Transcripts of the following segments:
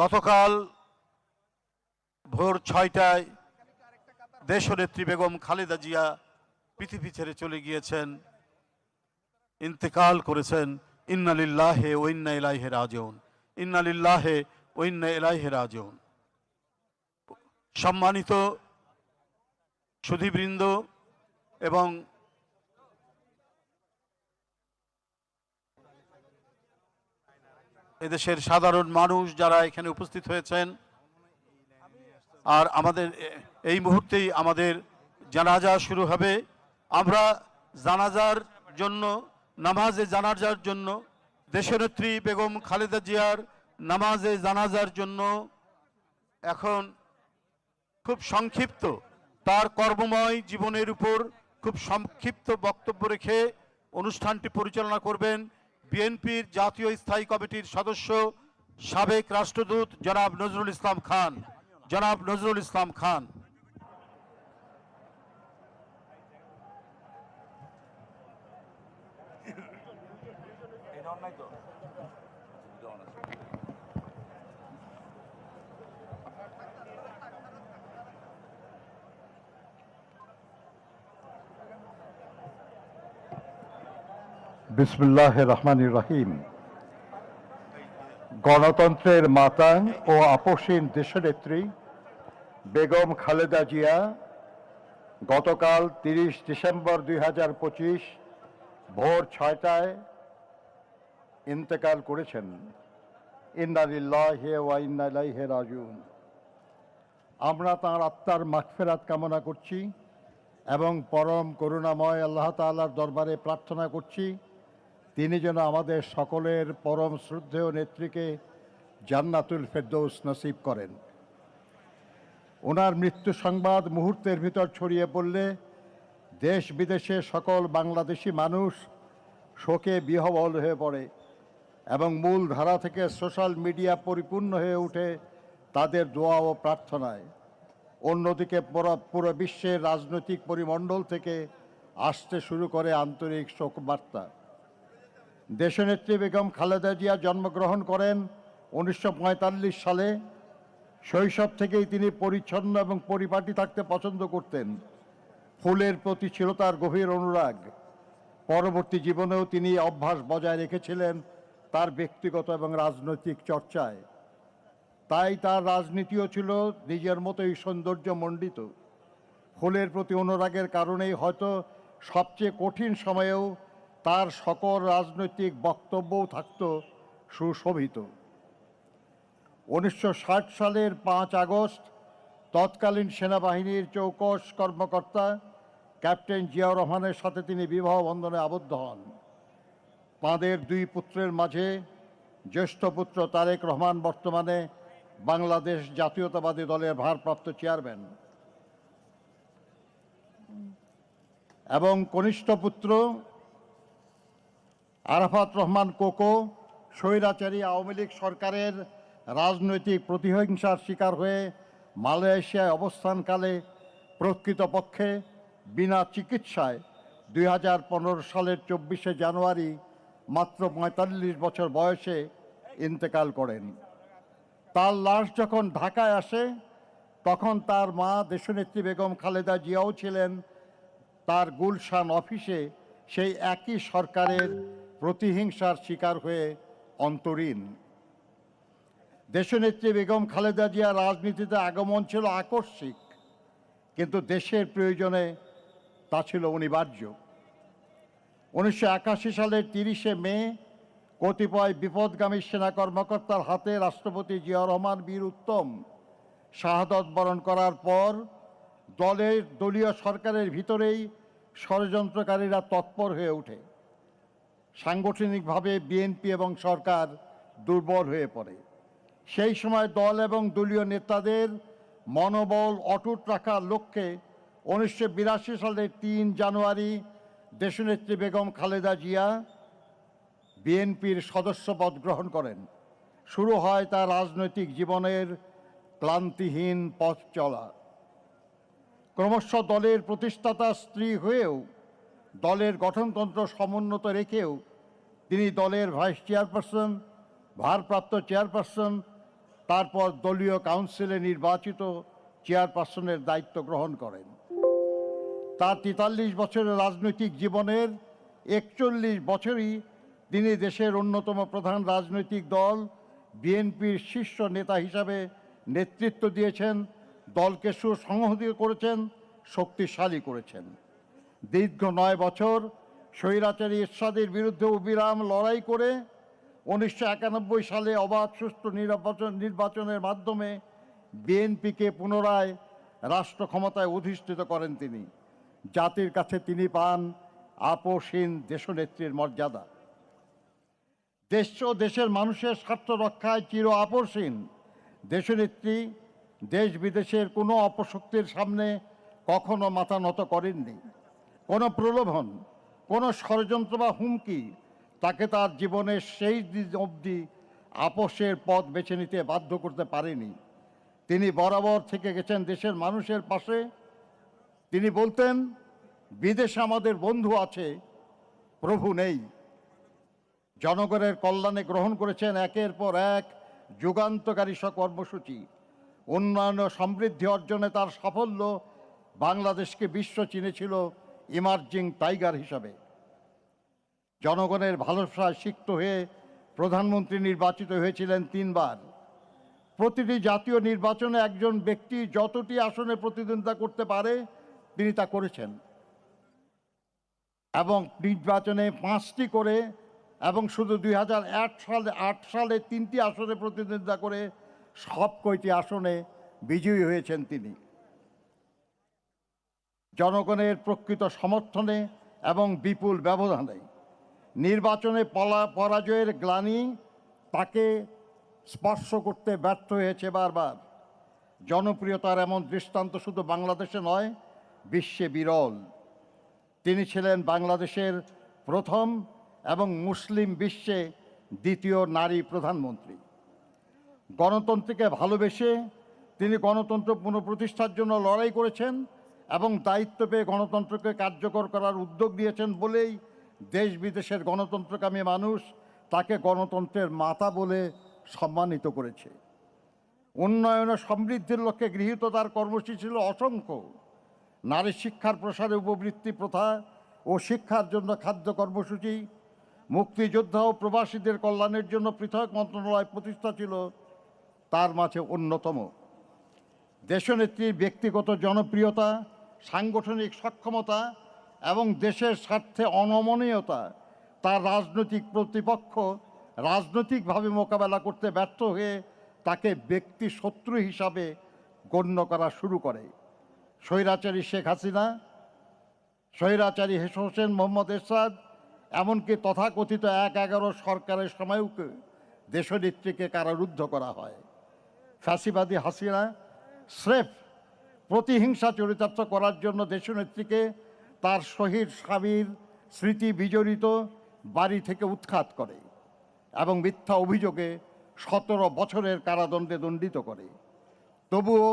গতকাল ভোর ছয়টায় দেশনেত্রী বেগম খালেদা জিয়া পৃথিবী ছেড়ে চলে গিয়েছেন, ইন্তেকাল করেছেন। ইন্নালিল্লাহে ওইন্না ইলাইহে রাজিউন। ইন্নালিল্লাহে ওইন্না ইলাইহে রাজিউন। সম্মানিত সুধীবৃন্দ এবং এদেশের সাধারণ মানুষ যারা এখানে উপস্থিত হয়েছেন, আর আমাদের এই মুহূর্তেই আমাদের জানাজা শুরু হবে। আমরা জানাজার জন্য, নামাজে জানাজার জন্য, দেশনেত্রী বেগম খালেদা জিয়ার নামাজে জানাজার জন্য এখন খুব সংক্ষিপ্ত, তার কর্মময় জীবনের উপর খুব সংক্ষিপ্ত বক্তব্য রেখে অনুষ্ঠানটি পরিচালনা করবেন বিএনপির জাতীয় স্থায়ী কমিটির সদস্য সাবেক রাষ্ট্রদূত জনাব নজরুল ইসলাম খান। জনাব নজরুল ইসলাম খান। বিসমুল্লাহ রহমান রহিম গণতন্ত্রের মাতা ও আপসীন দেশনেত্রী বেগম খালেদা জিয়া গতকাল তিরিশ ডিসেম্বর দুই হাজার পঁচিশ ভোর ছয়টায় ইন্তেকাল করেছেন। ইন্নালিল্লাহে ওয়া রাজিউন। আমরা তাঁর আত্মার মাগফিরাত কামনা করছি এবং পরম করুণাময় আল্লাহ তাআলার দরবারে প্রার্থনা করছি তিনি যেন আমাদের সকলের পরম শ্রদ্ধেয় নেত্রীকে জান্নাতুল ফেরদৌস নসিব করেন। ওনার মৃত্যু সংবাদ মুহূর্তের ভিতর ছড়িয়ে পড়লে দেশ বিদেশে সকল বাংলাদেশি মানুষ শোকে বিহবল হয়ে পড়ে এবং মূল ধারা থেকে সোশ্যাল মিডিয়া পরিপূর্ণ হয়ে ওঠে তাদের দোয়া ও প্রার্থনায়। অন্যদিকে পুরো বিশ্বের রাজনৈতিক পরিমণ্ডল থেকে আসতে শুরু করে আন্তরিক শোক বার্তা দেশনেত্রী বেগম খালেদা জিয়া জন্মগ্রহণ করেন উনিশশো পঁয়তাল্লিশ সালে। শৈশব থেকেই তিনি পরিচ্ছন্ন এবং পরিপাটি থাকতে পছন্দ করতেন। ফুলের প্রতি ছিল তার গভীর অনুরাগ। পরবর্তী জীবনেও তিনি অভ্যাস বজায় রেখেছিলেন তার ব্যক্তিগত এবং রাজনৈতিক চর্চায়। তাই তার রাজনীতিও ছিল নিজের মতোই সৌন্দর্যমণ্ডিত। ফুলের প্রতি অনুরাগের কারণেই হয়তো সবচেয়ে কঠিন সময়েও তার সকল রাজনৈতিক বক্তব্যও থাকত সুশোভিত। উনিশশো ষাট সালের পাঁচ আগস্ট তৎকালীন সেনাবাহিনীর চৌকস কর্মকর্তা ক্যাপ্টেন জিয়াউর রহমানের সাথে তিনি বিবাহ বন্ধনে আবদ্ধ হন। তাঁদের দুই পুত্রের মাঝে জ্যেষ্ঠ পুত্র তারেক রহমান বর্তমানে বাংলাদেশ জাতীয়তাবাদী দলের ভারপ্রাপ্ত চেয়ারম্যান। এবং কনিষ্ঠ পুত্র আরাফাত রহমান কোকো, স্বৈরাচারী আওয়ামী লীগ সরকারের রাজনৈতিক প্রতিহিংসার শিকার হয়ে মালয়েশিয়ায় অবস্থানকালে প্রকৃতপক্ষে বিনা চিকিৎসায় দুই হাজার পনেরো সালের চব্বিশে জানুয়ারি মাত্র পঁয়তাল্লিশ বছর বয়সে ইন্তেকাল করেন। তার লাশ যখন ঢাকায় আসে, তখন তার মা দেশনেত্রী বেগম খালেদা জিয়াও ছিলেন। তার গুলশান অফিসে সেই একই সরকারের প্রতিহিংসার শিকার হয়ে অন্তরীণ। দেশনেত্রী বেগম খালেদা জিয়া রাজনীতিতে আগমন ছিল আকস্মিক, কিন্তু দেশের প্রয়োজনে তা ছিল অনিবার্য। উনিশশো একাশি সালের তিরিশে মে কতিপয় বিপদগামী সেনা কর্মকর্তার হাতে রাষ্ট্রপতি জিয়া রহমান বীর উত্তম শাহাদত বরণ করার পর দলের দলীয় সরকারের ভিতরেই ষড়যন্ত্রকারীরা তৎপর হয়ে ওঠে। সাংগঠনিকভাবে বিএনপি এবং সরকার দুর্বল হয়ে পড়ে। সেই সময় দল এবং দলীয় নেতাদের মনোবল অটুট রাখার লক্ষ্যে উনিশশো বিরাশি সালের তিন জানুয়ারি দেশনেত্রী বেগম খালেদা জিয়া বিএনপির সদস্যপদ গ্রহণ করেন। শুরু হয় তার রাজনৈতিক জীবনের ক্লান্তিহীন পথ চলা। ক্রমশ দলের প্রতিষ্ঠাতা স্ত্রী হয়েও দলের গঠনতন্ত্র সমুন্নত রেখেও তিনি দলের ভাইস চেয়ারপারসন, ভারপ্রাপ্ত চেয়ারপারসন, তারপর দলীয় কাউন্সিলে নির্বাচিত চেয়ারপারসনের দায়িত্ব গ্রহণ করেন। তার তেতাল্লিশ বছরের রাজনৈতিক জীবনের একচল্লিশ বছরই তিনি দেশের অন্যতম প্রধান রাজনৈতিক দল, বিএনপির শীর্ষ নেতা হিসাবে নেতৃত্ব দিয়েছেন, দলকে সুসংহতি করেছেন, শক্তিশালী করেছেন। দীর্ঘ নয় বছর স্বৈরাচারী এরশাদের বিরুদ্ধে অবিরাম লড়াই করে উনিশশো একানব্বই সালে অবাধ সুষ্ঠু নির্বাচন নির্বাচনের মাধ্যমে বিএনপিকে পুনরায় রাষ্ট্র ক্ষমতায় অধিষ্ঠিত করেন তিনি। জাতির কাছে তিনি পান আপোষহীন দেশনেত্রীর মর্যাদা। দেশ ও দেশের মানুষের স্বার্থ রক্ষায় চির আপোষহীন দেশনেত্রী দেশ বিদেশের কোনো অপশক্তির সামনে কখনো মাথা নত করেননি। কোনো প্রলোভন কোনো ষড়যন্ত্র বা হুমকি তাকে তার জীবনের সেই দিন অবধি আপোষের পথ বেছে নিতে বাধ্য করতে পারেনি। তিনি বরাবর থেকে গেছেন দেশের মানুষের পাশে। তিনি বলতেন, বিদেশে আমাদের বন্ধু আছে, প্রভু নেই। জনগণের কল্যাণে গ্রহণ করেছেন একের পর এক যুগান্তকারী কর্মসূচি উন্নয়ন সমৃদ্ধি অর্জনে তার সাফল্য বাংলাদেশকে বিশ্ব চিনেছিল ইমার্জিং টাইগার হিসাবে। জনগণের ভালোবাসায় সিক্ত হয়ে প্রধানমন্ত্রী নির্বাচিত হয়েছিলেন তিনবার। প্রতিটি জাতীয় নির্বাচনে একজন ব্যক্তি যতটি আসনে প্রতিদ্বন্দ্বিতা করতে পারে, তিনি তা করেছেন। এবং নির্বাচনে পাঁচটি করে এবং শুধু দুই হাজার আট সালে আট সালে তিনটি আসনে প্রতিদ্বন্দ্বিতা করে সব কয়টি আসনে বিজয়ী হয়েছেন তিনি। জনগণের প্রকৃত সমর্থনে এবং বিপুল ব্যবধানে নির্বাচনে পলা, পরাজয়ের গ্লানি তাকে স্পর্শ করতে ব্যর্থ হয়েছে বারবার। জনপ্রিয়তার এমন দৃষ্টান্ত শুধু বাংলাদেশে নয়, বিশ্বে বিরল। তিনি ছিলেন বাংলাদেশের প্রথম এবং মুসলিম বিশ্বে দ্বিতীয় নারী প্রধানমন্ত্রী। গণতন্ত্রকে ভালোবেসে তিনি গণতন্ত্র পুনঃপ্রতিষ্ঠার জন্য লড়াই করেছেন এবং দায়িত্ব পেয়ে গণতন্ত্রকে কার্যকর করার উদ্যোগ নিয়েছেন বলেই দেশ বিদেশের গণতন্ত্রকামী মানুষ তাকে গণতন্ত্রের মাতা বলে সম্মানিত করেছে। উন্নয়ন ও সমৃদ্ধির লক্ষ্যে গৃহীত তার কর্মসূচি ছিল অসংখ্য। নারী শিক্ষার প্রসারে উপবৃত্তি প্রথা ও শিক্ষার জন্য খাদ্য কর্মসূচি, মুক্তিযোদ্ধা ও প্রবাসীদের কল্যাণের জন্য পৃথক মন্ত্রণালয় প্রতিষ্ঠা ছিল তার মাঝে অন্যতম। দেশনেত্রীর ব্যক্তিগত জনপ্রিয়তা সাংগঠনিক সক্ষমতা এবং দেশের স্বার্থে অনমনীয়তা, তার রাজনৈতিক প্রতিপক্ষ রাজনৈতিকভাবে মোকাবেলা করতে ব্যর্থ হয়ে তাকে ব্যক্তি শত্রু হিসাবে গণ্য করা শুরু করে। স্বৈরাচারী শেখ হাসিনা, স্বৈরাচারী হেস হোসেন মোহাম্মদ এরশাদ, এমনকি তথাকথিত এক এগারো সরকারের সময়ও দেশনেত্রীকে কারারুদ্ধ করা হয়। ফ্যাসিবাদী হাসিনা স্রেফ প্রতিহিংসা চরিতার্থ করার জন্য দেশনেত্রীকে তার শহীদ স্বামীর স্মৃতি বিজড়িত বাড়ি থেকে উৎখাত করে এবং মিথ্যা অভিযোগে সতেরো বছরের কারাদণ্ডে দণ্ডিত করে। তবুও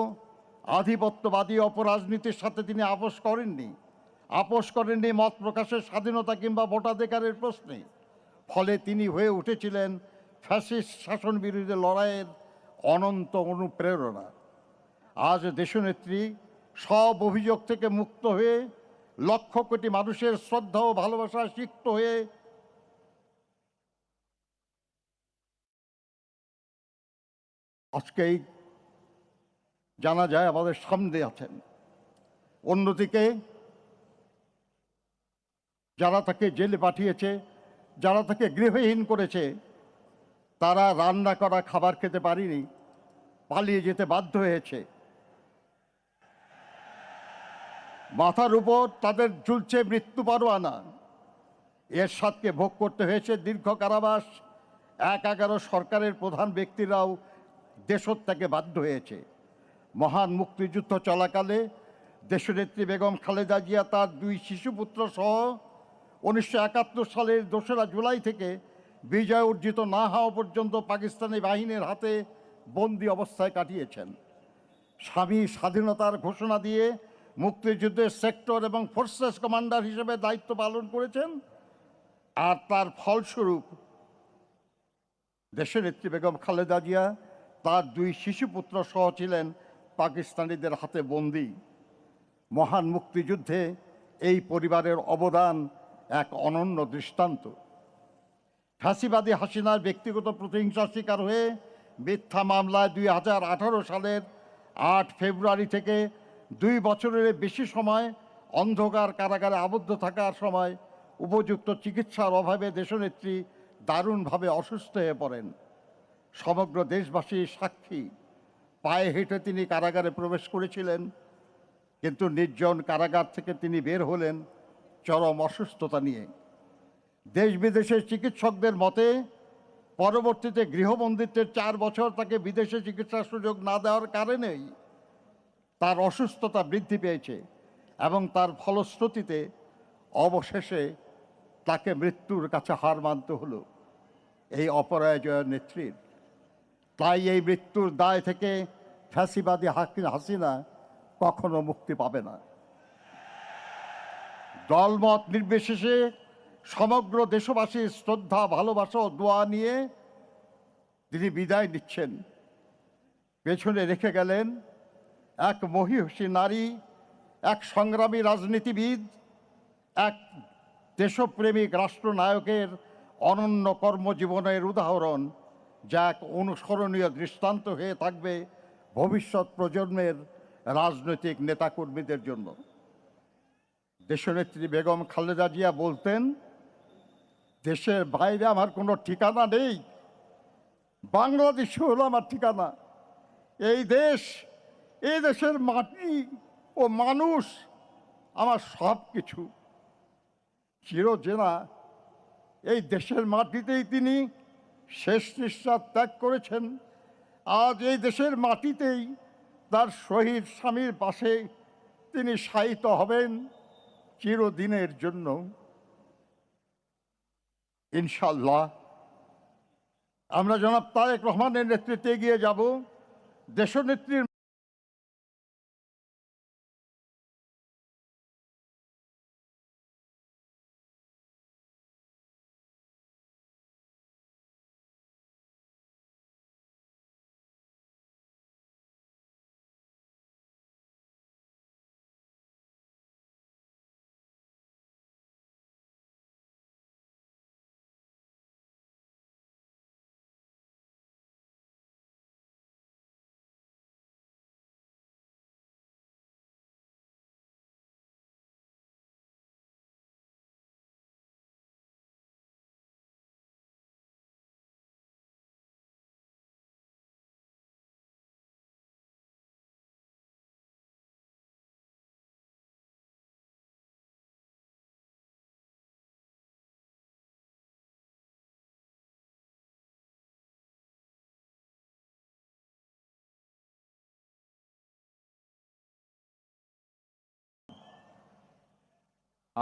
আধিপত্যবাদী অপরাজনীতির সাথে তিনি আপোষ করেননি। আপোষ করেননি মত প্রকাশের স্বাধীনতা কিংবা ভোটাধিকারের প্রশ্নে। ফলে তিনি হয়ে উঠেছিলেন ফ্যাসিস্ট শাসন বিরোধী লড়াইয়ের অনন্ত অনুপ্রেরণা। আজ দেশনেত্রী সব অভিযোগ থেকে মুক্ত হয়ে লক্ষ কোটি মানুষের শ্রদ্ধা ও ভালোবাসায় সিক্ত হয়ে আজকেই জানা যায় আমাদের সামনে আছেন। অন্যদিকে যারা তাকে জেলে পাঠিয়েছে, যারা তাকে গৃহহীন করেছে, তারা রান্না করা খাবার খেতে পারিনি, পালিয়ে যেতে বাধ্য হয়েছে। মাথার উপর তাদের ঝুলছে মৃত্যু পরোয়ানা। এর সাথে ভোগ করতে হয়েছে দীর্ঘ কারাবাস। এক এগারো সরকারের প্রধান ব্যক্তিরাও দেশত্যাগে বাধ্য হয়েছে। মহান মুক্তিযুদ্ধ চলাকালে দেশনেত্রী বেগম খালেদা জিয়া তার দুই শিশুপুত্র সহ উনিশশো একাত্তর সালের দোসরা জুলাই থেকে বিজয় অর্জিত না হওয়া পর্যন্ত পাকিস্তানি বাহিনীর হাতে বন্দি অবস্থায় কাটিয়েছেন। স্বামী স্বাধীনতার ঘোষণা দিয়ে মুক্তিযুদ্ধের সেক্টর এবং ফোর্সেস কমান্ডার হিসেবে দায়িত্ব পালন করেছেন। আর তার ফলস্বরূপ দেশনেত্রী বেগম খালেদা জিয়া তার দুই শিশুপুত্র সহ ছিলেন পাকিস্তানিদের হাতে বন্দী। মহান মুক্তিযুদ্ধে এই পরিবারের অবদান এক অনন্য দৃষ্টান্ত। ফাঁসিবাদী হাসিনার ব্যক্তিগত প্রতিহিংসার শিকার হয়ে মিথ্যা মামলায় দুই হাজার আঠারো সালের আট ফেব্রুয়ারি থেকে দুই বছরের বেশি সময়, অন্ধকার কারাগারে আবদ্ধ থাকার সময় উপযুক্ত চিকিৎসার অভাবে দেশনেত্রী দারুণভাবে অসুস্থ হয়ে পড়েন। সমগ্র দেশবাসী সাক্ষী। পায়ে হেঁটে তিনি কারাগারে প্রবেশ করেছিলেন, কিন্তু নির্জন কারাগার থেকে তিনি বের হলেন চরম অসুস্থতা নিয়ে। দেশ বিদেশের চিকিৎসকদের মতে, পরবর্তীতে গৃহবন্দিত্বের চার বছর তাকে বিদেশে চিকিৎসার সুযোগ না দেওয়ার কারণেই তার অসুস্থতা বৃদ্ধি পেয়েছে এবং তার ফলশ্রুতিতে অবশেষে তাকে মৃত্যুর কাছে হার মানতে হলো। এই অপরাজয় নেত্রীর। তাই এই মৃত্যুর দায় থেকে ফ্যাসিবাদী হাসিনা কখনো মুক্তি পাবে না। দলমত নির্বিশেষে সমগ্র দেশবাসীর শ্রদ্ধা, ভালোবাসা ও দোয়া নিয়ে তিনি বিদায় নিচ্ছেন। পেছনে রেখে গেলেন এক মহিষী নারী, এক সংগ্রামী রাজনীতিবিদ, এক দেশপ্রেমিক রাষ্ট্রনায়কের অনন্য কর্মজীবনের উদাহরণ, যা এক অনুসরণীয় দৃষ্টান্ত হয়ে থাকবে ভবিষ্যৎ প্রজন্মের রাজনৈতিক নেতাকর্মীদের জন্য। দেশনেত্রী বেগম খালেদা জিয়া বলতেন, দেশের বাইরে আমার কোনো ঠিকানা নেই বাংলাদেশ হলো আমার ঠিকানা। এই দেশ এই দেশের মাটি ও মানুষ আমার সব কিছু। চিরজেনা এই দেশের মাটিতেই তিনি শেষ নিঃশ্বাস ত্যাগ করেছেন। আজ এই দেশের মাটিতেই তার শহীদ স্বামীর পাশে তিনি শায়িত হবেন চিরদিনের জন্য। ইনশাল্লাহ আমরা জনাব তারেক রহমানের নেতৃত্বে এগিয়ে যাব। দেশনেত্রীর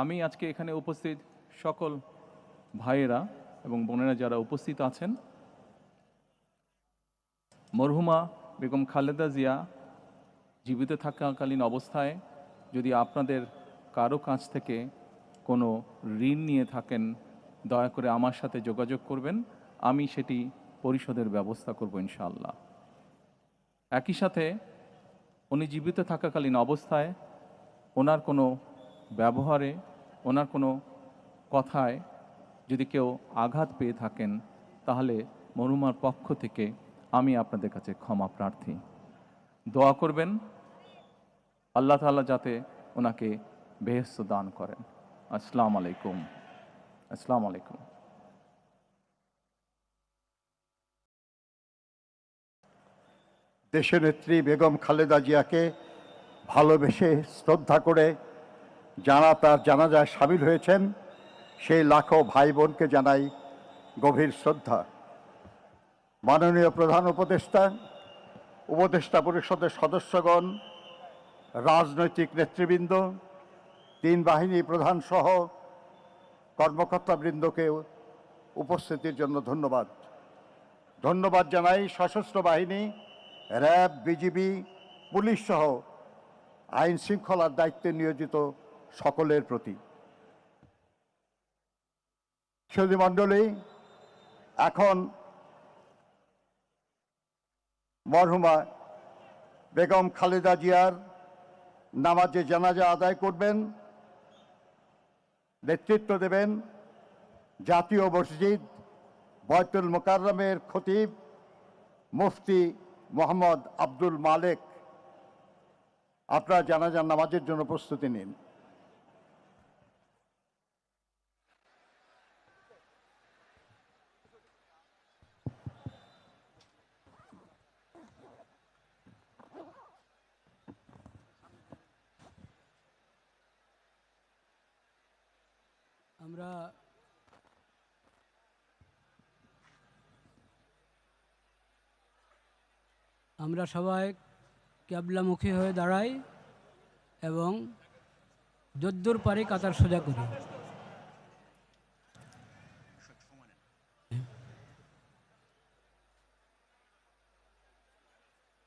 আমি আজকে এখানে উপস্থিত সকল ভাইয়েরা এবং বোনেরা যারা উপস্থিত আছেন। মরহুমা বেগম খালেদা জিয়া জীবিত থাকাকালীন অবস্থায় যদি আপনাদের কারও কাছ থেকে কোনো ঋণ নিয়ে থাকেন, দয়া করে আমার সাথে যোগাযোগ করবেন। আমি সেটি পরিশোধের ব্যবস্থা করব ইনশাআল্লাহ। একই সাথে উনি জীবিত থাকাকালীন অবস্থায় ওনার কোনো ব্যবহারে ওনার কোনো কথায় যদি কেউ আঘাত পেয়ে থাকেন, তাহলে মরুমার পক্ষ থেকে আমি আপনাদের কাছে ক্ষমা প্রার্থী। দোয়া করবেন, আল্লাহ তাআলা যাতে ওনাকে বেহেস্ত দান করেন। আসসালামু আলাইকুম। আসসালামু আলাইকুম। দেশনেত্রী বেগম খালেদা জিয়াকে ভালোবেসে শ্রদ্ধা করে যারা তার জানাজায় সামিল হয়েছেন, সেই লাখো ভাই বোনকে জানাই গভীর শ্রদ্ধা। মাননীয় প্রধান উপদেষ্টা উপদেষ্টা পরিষদের সদস্যগণ, রাজনৈতিক নেতৃবৃন্দ, তিন বাহিনী প্রধান সহ কর্মকর্তাবৃন্দকে উপস্থিতির জন্য ধন্যবাদ। ধন্যবাদ জানাই সশস্ত্র বাহিনী, র্যাব, বিজিবি, পুলিশ সহ আইন শৃঙ্খলার দায়িত্বে নিয়োজিত সকলের প্রতি। সুধী মণ্ডলী এখন মরহুমা বেগম খালেদা জিয়ার নামাজে জানাজা আদায় করবেন, নেতৃত্ব দেবেন জাতীয় মসজিদ বয়তুল মোকাররমের খতিব মুফতি মোহাম্মদ আব্দুল মালেক। আপনারা জানাজার নামাজের জন্য প্রস্তুতি নিন। আমরা আমরা সবাই ক্যাবলামুখী হয়ে দাঁড়াই এবং যদ্দূর পারি কাতার সোজা করি।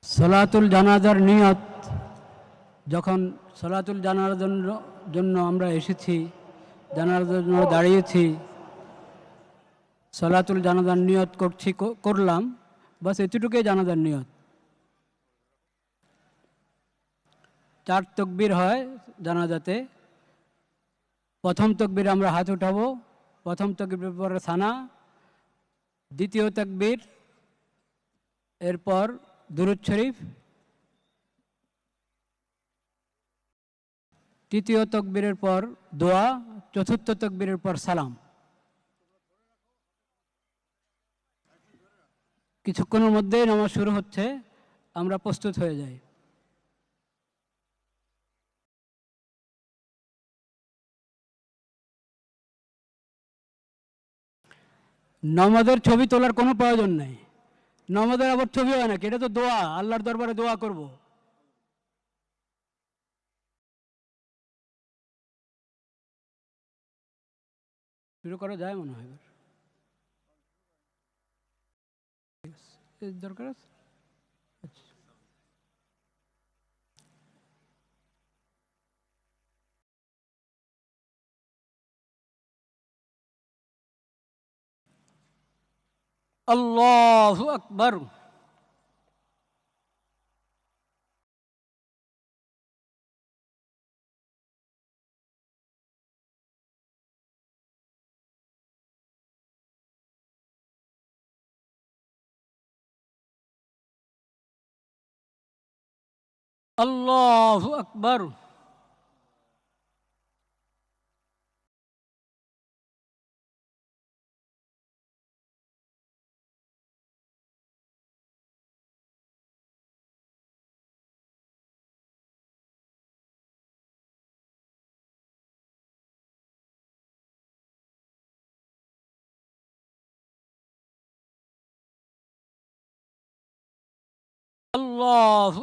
সলাতুল জানাজার নিয়ত, যখন সলাতুল জানার জন্য আমরা এসেছি জানার জন্য দাঁড়িয়েছি। সলাতুল জানাজার নিয়ত করছি করলাম। বাস এতটুকুই জানাজার নিয়ত। চার তকবির হয় জানাজাতে। প্রথম তকবির আমরা হাত উঠাবো। প্রথম তকবির পরে সানা। দ্বিতীয় তকবির, এরপর দুরুদ শরীফ। তৃতীয় তকবীরের পর দোয়া। চতুর্থ তকবীরের পর সালাম। কিছুক্ষণের মধ্যেই নামাজ শুরু হচ্ছে, আমরা প্রস্তুত হয়ে যাই। নমাজের ছবি তোলার কোনো প্রয়োজন নাই। নমাজের আবার ছবি হয় নাকি? এটা তো দোয়া, আল্লাহর দরবারে দোয়া করব। শুরু করা যায় মনে হয় এবার। ঠিক আছে। এর দরকার আছে? আচ্ছা। আল্লাহু আকবার আল্লাহু